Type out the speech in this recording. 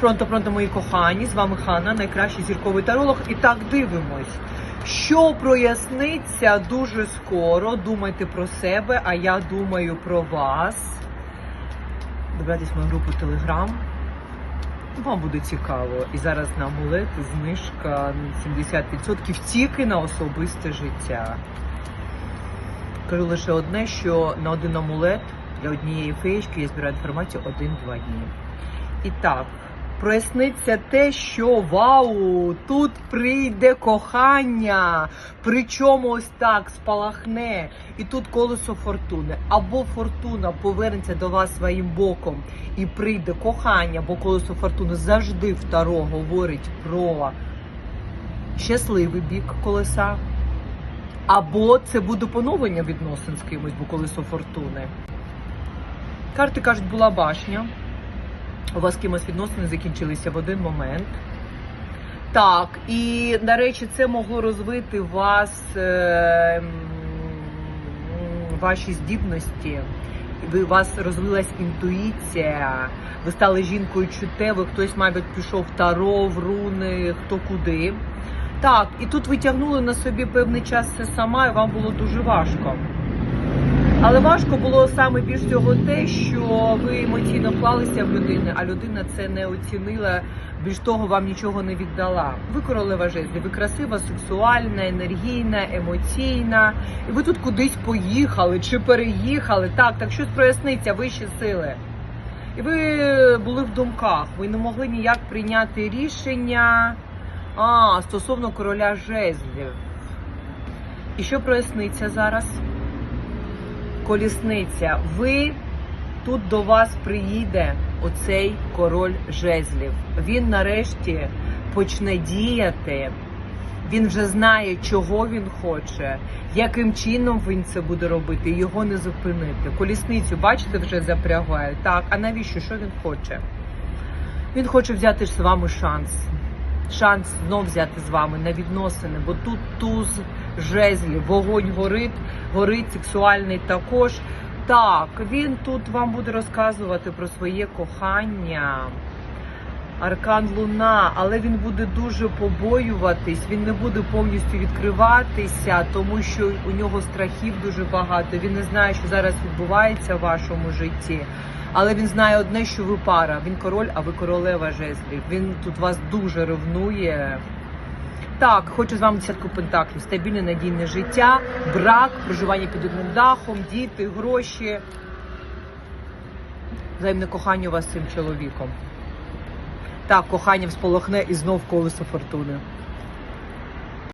Пронто, пронто, мої кохані, з вами Ханна, найкращий зірковий таролог. І так дивимось. Що проясниться дуже скоро. Думайте про себе, а я думаю про вас. Дивайтесь мою групу Телеграм. Вам буде цікаво. І зараз на амулет знижка 70% тільки на особисте життя. Кажу лише одне, що на один амулет для однієї феєчки я збираю інформацію один-два дні. І так, проясниться те, що вау, тут прийде кохання, причому ось так спалахне, і тут колесо фортуни. Або фортуна повернеться до вас своїм боком і прийде кохання, бо колесо фортуни завжди в Таро говорить про щасливий бік колеса. Або це буде поновлення відносин з кимось, бо колесо фортуни. Карти кажуть, була башня. У вас кимось відносини закінчилися в один момент. Так, і, до речі, це могло розвити вас е, ваші здібності. Ви, у вас розвилась інтуїція, ви стали жінкою чутевою, хтось, мабуть, пішов в таро, в руни, хто куди. Так, і тут ви тягнули на собі певний час це сама, і вам було дуже важко. Але важко було саме більш всього те, що ви емоційно вклалися в людину, а людина це не оцінила. Більш того, вам нічого не віддала. Ви королева жезлів, ви красива, сексуальна, енергійна, емоційна. І ви тут кудись поїхали чи переїхали. Так, так щось проясниться, вищі сили. І ви були в думках, ви не могли ніяк прийняти рішення а, стосовно короля жезлів. І що проясниться зараз? Колісниця. Ви тут до вас приїде оцей король жезлів. Він нарешті почне діяти. Він вже знає, чого він хоче, яким чином він це буде робити, його не зупинити. Колісницю, бачите, вже запрягає. Так, а навіщо? Що він хоче? Він хоче взяти з вами шанс. Шанс знов взяти з вами на відносини, бо тут туз жезлів, вогонь горить, горить сексуальний також. Так, він тут вам буде розказувати про своє кохання. Аркан Луна, але він буде дуже побоюватись, він не буде повністю відкриватися, тому що у нього страхів дуже багато. Він не знає, що зараз відбувається в вашому житті. Але він знає одне, що ви пара. Він король, а ви королева жезлів. Він тут вас дуже ревнує. Так, хочу з вами десятку пентаклів. Стабільне надійне життя, брак, проживання під одним дахом, діти, гроші. Взаємне кохання у вас з цим чоловіком. Так, кохання всполохне і знов колесо фортуни.